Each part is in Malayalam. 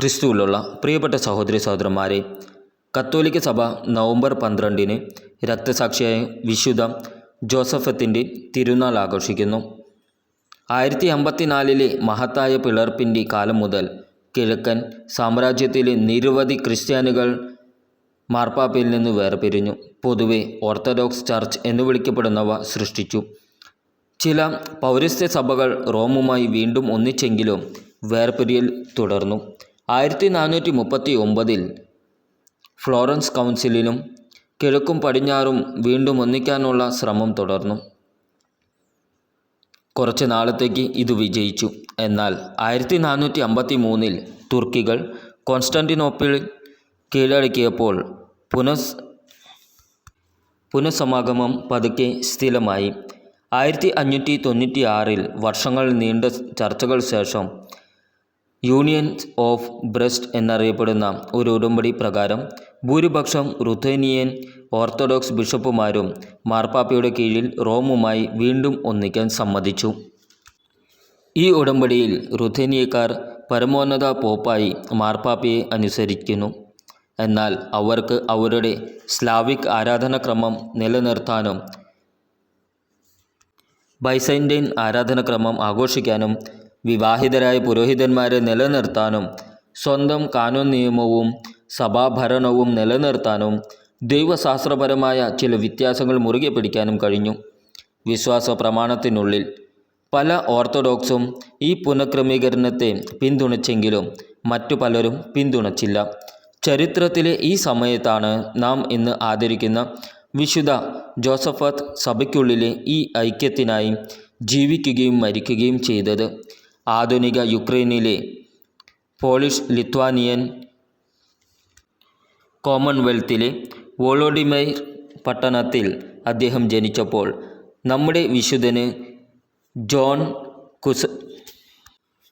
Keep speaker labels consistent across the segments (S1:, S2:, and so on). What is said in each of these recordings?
S1: ക്രിസ്തുവിലുള്ള പ്രിയപ്പെട്ട സഹോദരി സഹോദരന്മാരെ കത്തോലിക്ക സഭ നവംബർ പന്ത്രണ്ടിന് രക്തസാക്ഷിയായ വിശുദ്ധ ജോസഫത്തിന്റെ തിരുനാൾ ആഘോഷിക്കുന്നു. ആയിരത്തി അമ്പത്തിനാലിലെ മഹത്തായ പിളർപ്പിന്റെ കാലം മുതൽ കിഴക്കൻ സാമ്രാജ്യത്തിലെ നിരവധി ക്രിസ്ത്യാനികൾ മാർപ്പാപ്പയിൽ നിന്ന് വേർപിരിഞ്ഞു. പൊതുവെ ഓർത്തഡോക്സ് ചർച്ച് എന്ന് വിളിക്കപ്പെടുന്നവ സൃഷ്ടിച്ചു. ചില പൗരസ്ത്യ സഭകൾ റോമുമായി വീണ്ടും ഒന്നിച്ചെങ്കിലും വേർപിരിയൽ തുടർന്നു. ആയിരത്തി നാനൂറ്റി മുപ്പത്തി ഒമ്പതിൽ ഫ്ലോറൻസ് കൗൺസിലിനും കിഴക്കും പടിഞ്ഞാറും വീണ്ടും ഒന്നിക്കാനുള്ള ശ്രമം തുടർന്നു. കുറച്ച് നാളത്തേക്ക് ഇത് വിജയിച്ചു. എന്നാൽ ആയിരത്തി നാനൂറ്റി അമ്പത്തി മൂന്നിൽ തുർക്കികൾ കോൺസ്റ്റാന്റിനോപ്പിൾ കീഴടക്കിയപ്പോൾ പുനസ് പുനഃസമാഗമം പതുക്കെ സ്ഥിരമായി. ആയിരത്തി അഞ്ഞൂറ്റി തൊണ്ണൂറ്റി ആറിൽ വർഷങ്ങൾ നീണ്ട ചർച്ചകൾ ശേഷം യൂണിയൻ ഓഫ് ബ്രസ്റ്റ് എന്നറിയപ്പെടുന്ന ഒരു ഉടമ്പടി പ്രകാരം ഭൂരിപക്ഷം റുഥേനിയൻ ഓർത്തഡോക്സ് ബിഷപ്പുമാരും മാർപ്പാപ്പയുടെ കീഴിൽ റോമുമായി വീണ്ടും ഒന്നിക്കാൻ സമ്മതിച്ചു. ഈ ഉടമ്പടിയിൽ റുഥേനിയക്കാർ പരമോന്നത പോപ്പായി മാർപ്പാപ്പയെ അനുസരിക്കുന്നു. എന്നാൽ അവർക്ക് അവരുടെ സ്ലാവിക് ആരാധനക്രമം നിലനിർത്താനും ബൈസൈൻഡൈൻ ആരാധനക്രമം ആഘോഷിക്കാനും വിവാഹിതരായ പുരോഹിതന്മാരെ നിലനിർത്താനും സ്വന്തം കാനൂൻ നിയമവും സഭാഭരണവും നിലനിർത്താനും ദൈവശാസ്ത്രപരമായ ചില വ്യത്യാസങ്ങൾ മുറുകെ പിടിക്കാനും കഴിഞ്ഞു. വിശ്വാസ പ്രമാണത്തിനുള്ളിൽ പല ഓർത്തഡോക്സും ഈ പുനഃക്രമീകരണത്തെ പിന്തുണച്ചെങ്കിലും മറ്റു പലരും പിന്തുണച്ചില്ല. ചരിത്രത്തിലെ ഈ സമയത്താണ് നാം ഇന്ന് ആദരിക്കുന്ന വിശുദ്ധ ജോസഫത്ത് സഭയ്ക്കുള്ളിലെ ഈ ഐക്യത്തിനായി ജീവിക്കുകയും മരിക്കുകയും ചെയ്തത്. ആധുനിക യുക്രൈനിലെ പോളിഷ് ലിത്വാനിയൻ കോമൺവെൽത്തിലെ വോളോഡിമൈർ പട്ടണത്തിൽ അദ്ദേഹം ജനിച്ചപ്പോൾ നമ്മുടെ വിശുദ്ധന് ജോൺ കുസ്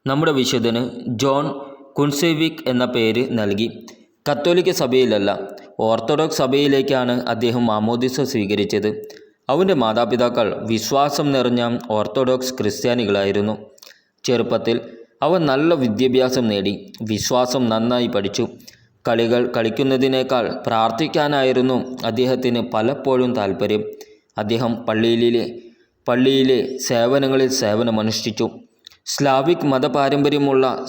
S1: നമ്മുടെ വിശുദ്ധന് ജോൺ കുൻസെവിക് എന്ന പേര് നൽകി. കത്തോലിക്ക സഭയിലല്ല ഓർത്തഡോക്സ് സഭയിലേക്കാണ് അദ്ദേഹം ആമോദിസ സ്വീകരിച്ചത്. അവന്റെ മാതാപിതാക്കൾ വിശ്വാസം നിറഞ്ഞ ഓർത്തഡോക്സ് ക്രിസ്ത്യാനികളായിരുന്നു. ചെറുപ്പത്തിൽ അവൻ നല്ല വിദ്യാഭ്യാസം നേടി വിശ്വാസം നന്നായി പഠിച്ചു. കളികൾ കളിക്കുന്നതിനേക്കാൾ പ്രാർത്ഥിക്കാനായിരുന്നു അദ്ദേഹത്തിന് പലപ്പോഴും താല്പര്യം അദ്ദേഹം പള്ളിയിലെ പള്ളിയിലെ സേവനങ്ങളിൽ സേവനമനുഷ്ഠിച്ചു. സ്ലാവിക് മതപാരമ്പര്യമുള്ള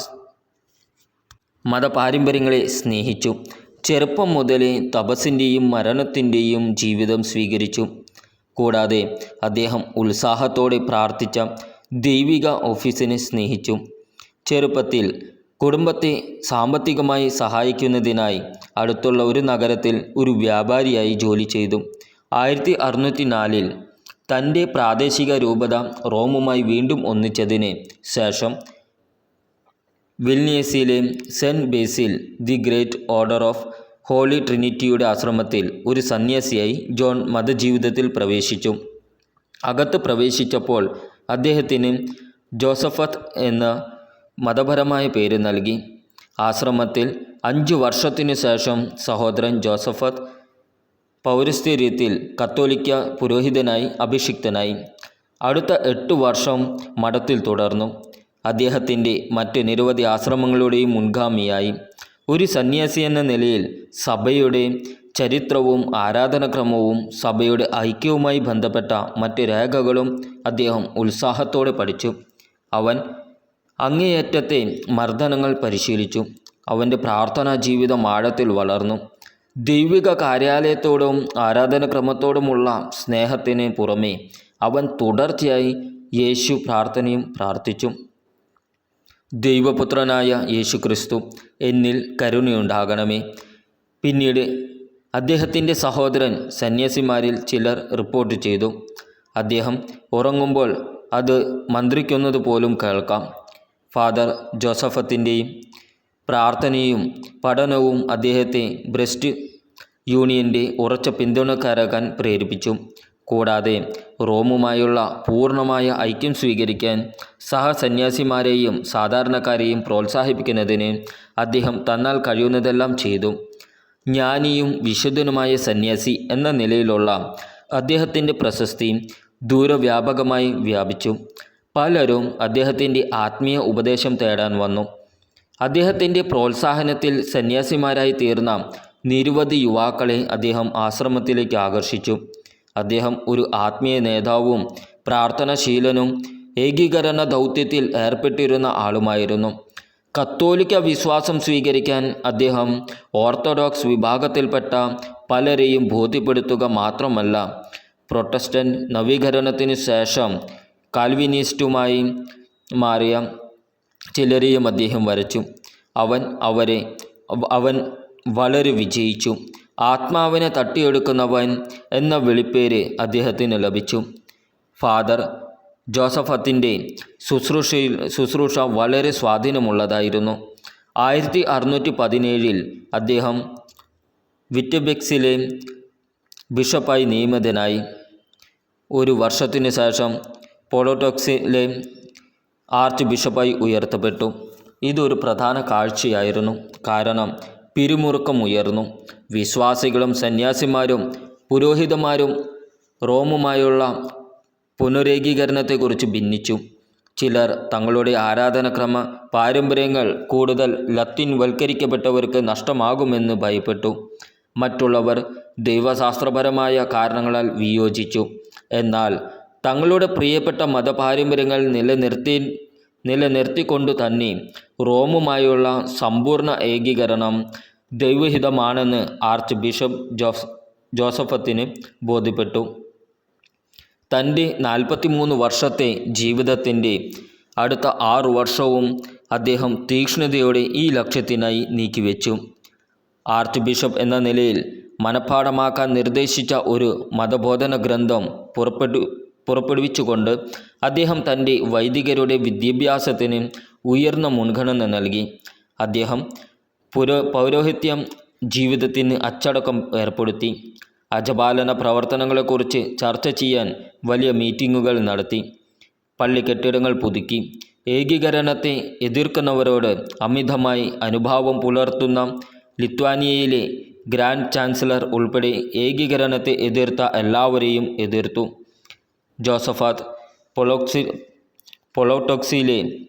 S1: മതപാരമ്പര്യങ്ങളെ സ്നേഹിച്ചു. ചെറുപ്പം മുതലേ തപസ്സിന്റെയും മരണത്തിന്റെയും ജീവിതം സ്വീകരിച്ചു. കൂടാതെ അദ്ദേഹം ഉത്സാഹത്തോടെ പ്രാർത്ഥിച്ച ദൈവിക ഓഫീസിനെ സ്നേഹിച്ചു ചെറുപ്പത്തിൽ കുടുംബത്തെ സാമ്പത്തികമായി സഹായിക്കുന്നതിനായി അടുത്തുള്ള ഒരു നഗരത്തിൽ ഒരു വ്യാപാരിയായി ജോലി ചെയ്തു. ആയിരത്തി അറുന്നൂറ്റി നാലിൽ തന്റെ പ്രാദേശിക രൂപത റോമുമായി വീണ്ടും ഒന്നിച്ചതിന് ശേഷം വിൽനിയസിലെ Saint Basil the great order of holy ട്രിനിറ്റിയുടെ ആശ്രമത്തിൽ ഒരു സന്യാസിയായി ജോൺ മതജീവിതത്തിൽ പ്രവേശിച്ചു. അകത്ത് പ്രവേശിച്ചപ്പോൾ അദ്ദേഹത്തിന് ജോസഫത്ത് എന്ന മതപരമായ പേര് നൽകി. ആശ്രമത്തിൽ അഞ്ചു വർഷത്തിനു ശേഷം സഹോദരൻ ജോസഫത്ത് പൗരസ്ത്യര്യത്തിൽ കത്തോലിക്ക പുരോഹിതനായി അഭിഷിക്തനായി. അടുത്ത എട്ട് വർഷം മഠത്തിൽ തുടർന്നു. അദ്ദേഹത്തിന്റെ മറ്റ് നിരവധി ആശ്രമങ്ങളുടെയും മുൻഗാമിയായി. ഒരു സന്യാസി എന്ന നിലയിൽ സഭയുടെ ചരിത്രവും ആരാധനക്രമവും സഭയുടെ ഐക്യവുമായി ബന്ധപ്പെട്ട മറ്റ് രേഖകളും അദ്ദേഹം ഉത്സാഹത്തോടെ പഠിച്ചു. അവൻ അങ്ങേയറ്റത്തെ മർദ്ദനങ്ങൾ പരിശീലിച്ചു. അവന്റെ പ്രാർത്ഥനാ ജീവിതം ആഴത്തിൽ വളർന്നു. ദൈവിക കാര്യാലയത്തോടും ആരാധനക്രമത്തോടുമുള്ള സ്നേഹത്തിന് പുറമേ അവൻ തുടർച്ചയായി യേശു പ്രാർത്ഥനയും പ്രാർത്ഥിച്ചു. ദൈവപുത്രനായ യേശു ക്രിസ്തു എന്നിൽ കരുണയുണ്ടാകണമേ. പിന്നീട് അദ്ദേഹത്തിന്റെ സഹോദരൻ സന്യാസിമാരിൽ ചിലർ റിപ്പോർട്ട് ചെയ്തു. അദ്ദേഹം ഉറങ്ങുമ്പോൾ അത് മന്ത്രിക്കുന്നത് പോലും കേൾക്കാം. ഫാദർ ജോസഫത്തിന്റെയും പ്രാർത്ഥനയും പഠനവും അദ്ദേഹത്തെ ബ്രസ്റ്റ് യൂണിയന്റെ ഉറച്ച പിന്തുണക്കാരാകാൻ പ്രേരിപ്പിച്ചു. കൂടാതെ റോമുമായുള്ള പൂർണമായ ഐക്യം സ്വീകരിക്കാൻ സഹസന്യാസിമാരെയും സാധാരണക്കാരെയും പ്രോത്സാഹിപ്പിക്കുന്നതിന് അദ്ദേഹം തന്നാൽ കഴിയുന്നതെല്ലാം ചെയ്തു. ജ്ഞാനിയും വിശുദ്ധനുമായ സന്യാസി എന്ന നിലയിലുള്ള അദ്ദേഹത്തിന്റെ പ്രശസ്തി ദൂരവ്യാപകമായി വ്യാപിച്ചു. പലരും അദ്ദേഹത്തിന്റെ ആത്മീയ ഉപദേശം തേടാൻ വന്നു. അദ്ദേഹത്തിന്റെ പ്രോത്സാഹനത്തിൽ സന്യാസിമാരായി തീർന്ന നിരവധി യുവാക്കളെ അദ്ദേഹം ആശ്രമത്തിലേക്ക് ആകർഷിച്ചു. അദ്ദേഹം ഒരു ആത്മീയ നേതാവും പ്രാർത്ഥനാശീലനും ഏകീകരണ ദൗത്യത്തിൽ ഏർപ്പെട്ടിരുന്ന ആളുമായിരുന്നു. കത്തോലിക്ക വിശ്വാസം സ്വീകരിക്കാൻ അദ്ദേഹം ഓർത്തഡോക്സ് വിഭാഗത്തിൽപ്പെട്ട പലരെയും ബോധ്യപ്പെടുത്തുക മാത്രമല്ല പ്രൊട്ടസ്റ്റന്റ് നവീകരണത്തിന് ശേഷം കാൽവിനിസ്റ്റുമായി മാറിയ ചിലരെയും അദ്ദേഹം വരച്ചു. അവൻ അവരെ അവൻ വളരെ വിജയിച്ചു. ആത്മാവിനെ തട്ടിയെടുക്കുന്നവൻ എന്ന വിളിപ്പേര് അദ്ദേഹത്തിന് ലഭിച്ചു. ഫാദർ ജോസഫത്തിന്റെ ശുശ്രൂഷയിൽ ശുശ്രൂഷ വളരെ സ്വാധീനമുള്ളതായിരുന്നു. ആയിരത്തി അറുന്നൂറ്റി പതിനേഴിൽ അദ്ദേഹം വിറ്റബെക്സിലെ ബിഷപ്പായി നിയമിതനായി. ഒരു വർഷത്തിനു ശേഷം പോളോടോക്സിലെ ആർച്ച് ബിഷപ്പായി ഉയർത്തപ്പെട്ടു. ഇതൊരു പ്രധാന കാഴ്ചയായിരുന്നു. കാരണം പിരിമുറുക്കം ഉയർന്നു. വിശ്വാസികളും സന്യാസിമാരും പുരോഹിതന്മാരും റോമുമായുള്ള പുനരേകീകരണത്തെക്കുറിച്ച് ഭിന്നിച്ചു ചിലർ തങ്ങളുടെ ആരാധനക്രമ പാരമ്പര്യങ്ങൾ കൂടുതൽ ലത്തീൻ വൽക്കരിക്കപ്പെട്ടവർക്ക് നഷ്ടമാകുമെന്ന് ഭയപ്പെട്ടു. മറ്റുള്ളവർ ദൈവശാസ്ത്രപരമായ കാരണങ്ങളാൽ വിയോജിച്ചു. എന്നാൽ തങ്ങളുടെ പ്രിയപ്പെട്ട മതപാരമ്പര്യങ്ങൾ നിലനിർത്തി നിലനിർത്തിക്കൊണ്ട് തന്നെ റോമുമായുള്ള സമ്പൂർണ ഏകീകരണം ദൈവഹിതമാണെന്ന് ആർച്ച് ബിഷപ്പ് ജോസ് ജോസഫത്തിന് ബോധ്യപ്പെട്ടു. തന്റെ നാൽപ്പത്തിമൂന്ന് വർഷത്തെ ജീവിതത്തിന്റെ അടുത്ത ആറു വർഷവും അദ്ദേഹം തീക്ഷ്ണതയോടെ ഈ ലക്ഷ്യത്തിനായി നീക്കിവെച്ചു. ആർച്ച് ബിഷപ്പ് എന്ന നിലയിൽ മനഃപ്പാഠമാക്കാൻ നിർദ്ദേശിച്ച ഒരു മതബോധന ഗ്രന്ഥം പുറപ്പെടു പുറപ്പെടുവിച്ചുകൊണ്ട് അദ്ദേഹം തന്റെ വൈദികരുടെ വിദ്യാഭ്യാസത്തിന് ഉയർന്ന മുൻഗണന നൽകി. അദ്ദേഹം പുരോ പൗരോഹിത്യം ജീവിതത്തിന് അച്ചടക്കം ഏർപ്പെടുത്തി. അജപാലന പ്രവർത്തനങ്ങളെക്കുറിച്ച് ചർച്ച ചെയ്യാൻ വലിയ മീറ്റിങ്ങുകൾ നടത്തി. പള്ളി കെട്ടിടങ്ങൾ പുതുക്കി. ഏകീകരണത്തെ എതിർക്കുന്നവരോട് അമിതമായി അനുഭാവം പുലർത്തുന്ന ലിത്വാനിയയിലെ ഗ്രാൻഡ് ചാൻസലർ ഉൾപ്പെടെ ഏകീകരണത്തെ എതിർത്ത എല്ലാവരെയും എതിർത്തു. ജോസഫാത്ത് പൊളോക്സി പൊളോട്ടോക്സിയിലെ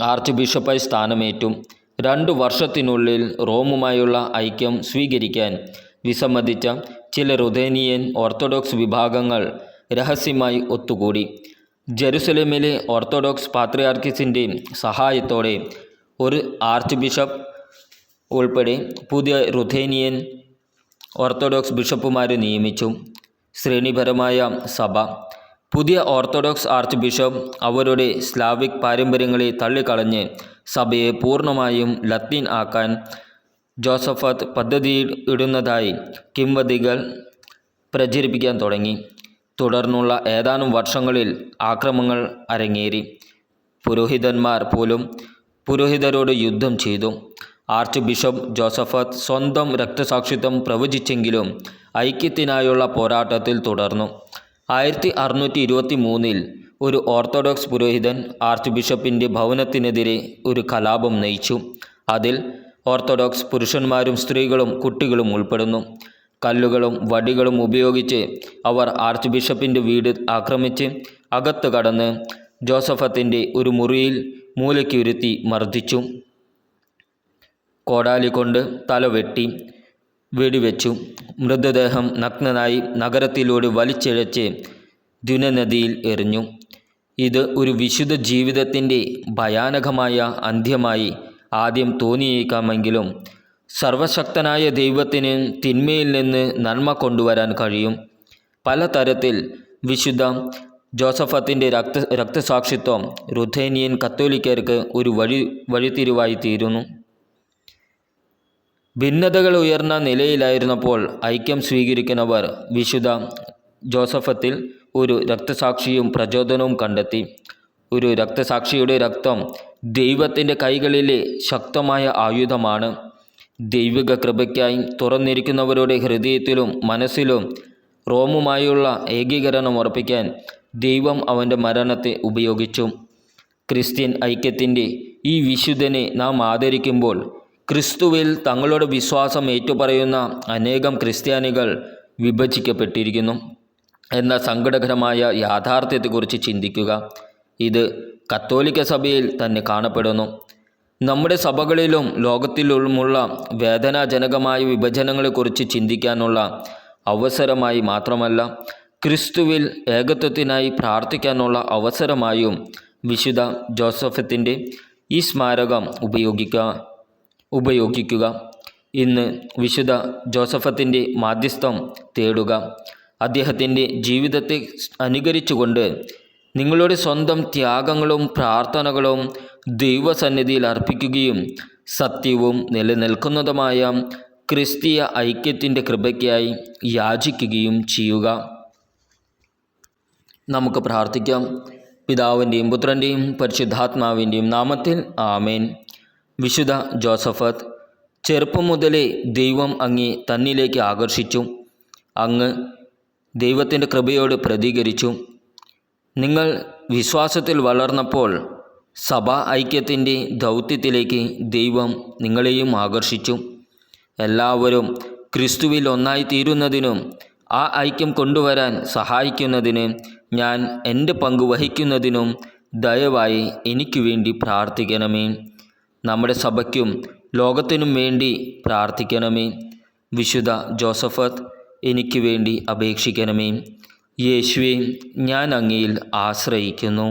S1: ആർച്ച് ബിഷപ്പായി സ്ഥാനമേറ്റു. രണ്ടു വർഷത്തിനുള്ളിൽ റോമുമായുള്ള ഐക്യം സ്വീകരിക്കാൻ വിസമ്മതിച്ച ചില റുദേനിയൻ ഓർത്തഡോക്സ് വിഭാഗങ്ങൾ രഹസ്യമായി ഒത്തുകൂടി. ജെറുസലേമിലെ ഓർത്തഡോക്സ് പാത്രിയാർക്കിസിന്റെ സഹായത്തോടെ ഒരു ആർച്ച് ബിഷപ്പ് ഉൾപ്പെടെ പുതിയ റുഥേനിയൻ ഓർത്തഡോക്സ് ബിഷപ്പുമാരെ നിയമിച്ചു. ശ്രേണിപരമായ സഭ. പുതിയ ഓർത്തഡോക്സ് ആർച്ച് ബിഷപ്പ് അവരുടെ സ്ലാവിക് പാരമ്പര്യങ്ങളെ തള്ളിക്കളഞ്ഞ് സഭയെ പൂർണമായും ലത്തീൻ ആക്കാൻ ജോസഫത്ത് പദ്ധതി ഇടുന്നതായി കിംവദികൾ പ്രചരിപ്പിക്കാൻ തുടങ്ങി. തുടർന്നുള്ള ഏതാനും വർഷങ്ങളിൽ ആക്രമങ്ങൾ അരങ്ങേറി. പുരോഹിതന്മാർ പോലും പുരോഹിതരോട് യുദ്ധം ചെയ്തു. ആർച്ച് ബിഷപ്പ് ജോസഫത്ത് സ്വന്തം രക്തസാക്ഷിത്വം പ്രവചിച്ചെങ്കിലും ഐക്യത്തിനായുള്ള പോരാട്ടത്തിൽ തുടർന്നു. ആയിരത്തി അറുന്നൂറ്റി ഇരുപത്തി മൂന്നിൽ ഒരു ഓർത്തഡോക്സ് പുരോഹിതൻ ആർച്ച് ബിഷപ്പിന്റെ ഭവനത്തിനെതിരെ ഒരു കലാപം നയിച്ചു. അതിൽ ഓർത്തഡോക്സ് പുരുഷന്മാരും സ്ത്രീകളും കുട്ടികളും ഉൾപ്പെടുന്നു. കല്ലുകളും വടികളും ഉപയോഗിച്ച് അവർ ആർച്ച് ബിഷപ്പിന്റെ വീട് ആക്രമിച്ച് അകത്ത് കടന്ന് ജോസഫത്തിന്റെ ഒരു മുറിയിൽ മൂലയ്ക്കുരുത്തി മർദ്ദിച്ചു. കോടാലി കൊണ്ട് തല വെട്ടി വെടിവെച്ചു. മൃതദേഹം നഗ്നനായി നഗരത്തിലൂടെ വലിച്ചിഴച്ച് ദുനനദിയിൽ എറിഞ്ഞു. ഇത് ഒരു വിശുദ്ധ ജീവിതത്തിന്റെ ഭയാനകമായ അന്ത്യമായി ആദ്യം തോന്നിയേക്കാമെങ്കിലും സർവശക്തനായ ദൈവത്തിന് തിന്മയിൽ നിന്ന് നന്മ കൊണ്ടുവരാൻ കഴിയും. പലതരത്തിൽ വിശുദ്ധ ജോസഫത്തിന്റെ രക്ത രക്തസാക്ഷിത്വം റുഥേനിയൻ കത്തോലിക്കർക്ക് ഒരു വഴി വഴിത്തിരിവായി തീരുന്നു. ഭിന്നതകൾ ഉയർന്ന നിലയിലായിരുന്നപ്പോൾ ഐക്യം സ്വീകരിക്കുന്നവർ വിശുദ്ധ ജോസഫത്തിൽ ഒരു രക്തസാക്ഷിയും പ്രചോദനവും കണ്ടെത്തി. ഒരു രക്തസാക്ഷിയുടെ രക്തം ദൈവത്തിന്റെ കൈകളിലെ ശക്തമായ ആയുധമാണ്. ദൈവിക കൃപയ്ക്കായി തുറന്നിരിക്കുന്നവരുടെ ഹൃദയത്തിലും മനസ്സിലും റോമുമായുള്ള ഏകീകരണം ഉറപ്പിക്കാൻ ദൈവം അവന്റെ മരണത്തെ ഉപയോഗിച്ചു. ക്രിസ്ത്യൻ ഐക്യത്തിന്റെ ഈ വിശുദ്ധനെ നാം ആദരിക്കുമ്പോൾ ക്രിസ്തുവിൽ തങ്ങളുടെ വിശ്വാസം ഏറ്റുപറയുന്ന അനേകം ക്രിസ്ത്യാനികൾ വിഭജിക്കപ്പെട്ടിരിക്കുന്നു. എന്ന സങ്കടകരമായ യാഥാർത്ഥ്യത്തെക്കുറിച്ച് ചിന്തിക്കുക. ഇത് കത്തോലിക്ക സഭയിൽ തന്നെ കാണപ്പെടുന്നു. നമ്മുടെ സഭകളിലും ലോകത്തിലുമുള്ള വേദനാജനകമായ വിഭജനങ്ങളെക്കുറിച്ച് ചിന്തിക്കാനുള്ള അവസരമായി മാത്രമല്ല ക്രിസ്തുവിൽ ഏകത്വത്തിനായി പ്രാർത്ഥിക്കാനുള്ള അവസരമായും വിശുദ്ധ ജോസഫത്തിന്റെ ഈ സ്മാരകം ഉപയോഗിക്കുക ഉപയോഗിക്കുക. ഇന്ന് വിശുദ്ധ ജോസഫത്തിന്റെ മാധ്യസ്ഥം തേടുക. അദ്ദേഹത്തിന്റെ ജീവിതത്തെ അനുകരിച്ചുകൊണ്ട് നിങ്ങളുടെ സ്വന്തം ത്യാഗങ്ങളും പ്രാർത്ഥനകളും ദൈവസന്നിധിയിൽ അർപ്പിക്കുകയും സത്യവും നിലനിൽക്കുന്നതുമായ ക്രിസ്തീയ ഐക്യത്തിന്റെ കൃപയ്ക്കായി യാചിക്കുകയും ചെയ്യുക. നമുക്ക് പ്രാർത്ഥിക്കാം. പിതാവിന്റെയും പുത്രന്റെയും പരിശുദ്ധാത്മാവിന്റെയും നാമത്തിൽ ആമേൻ. വിശുദ്ധ ജോസഫത്ത് ചെറുപ്പം മുതലേ ദൈവം അങ്ങേ തന്നിലേക്ക് ആകർഷിച്ചു. അങ്ങ് ദൈവത്തിന്റെ കൃപയോട് പ്രതികരിച്ചു. നിങ്ങൾ വിശ്വാസത്തിൽ വളർന്നപ്പോൾ സഭാ ഐക്യത്തിന്റെ ദൗത്യത്തിലേക്ക് ദൈവം നിങ്ങളെയും ആകർഷിച്ചു. എല്ലാവരും ക്രിസ്തുവിൽ ഒന്നായി തീരുന്നതിനും ആ ഐക്യം കൊണ്ടുവരാൻ സഹായിക്കുന്നതിന് ഞാൻ എന്റെ പങ്ക് വഹിക്കുന്നതിനും ദയവായി എനിക്ക് വേണ്ടി പ്രാർത്ഥിക്കണമേ. നമ്മുടെ സഭയ്ക്കും ലോകത്തിനും വേണ്ടി പ്രാർത്ഥിക്കണമേ. വിശുദ്ധ ജോസഫത്ത് എനിക്ക് വേണ്ടി അപേക്ഷിക്കണമേ. യേശുവെ ഞാൻ അങ്ങയിൽ ആശ്രയിക്കുന്നു.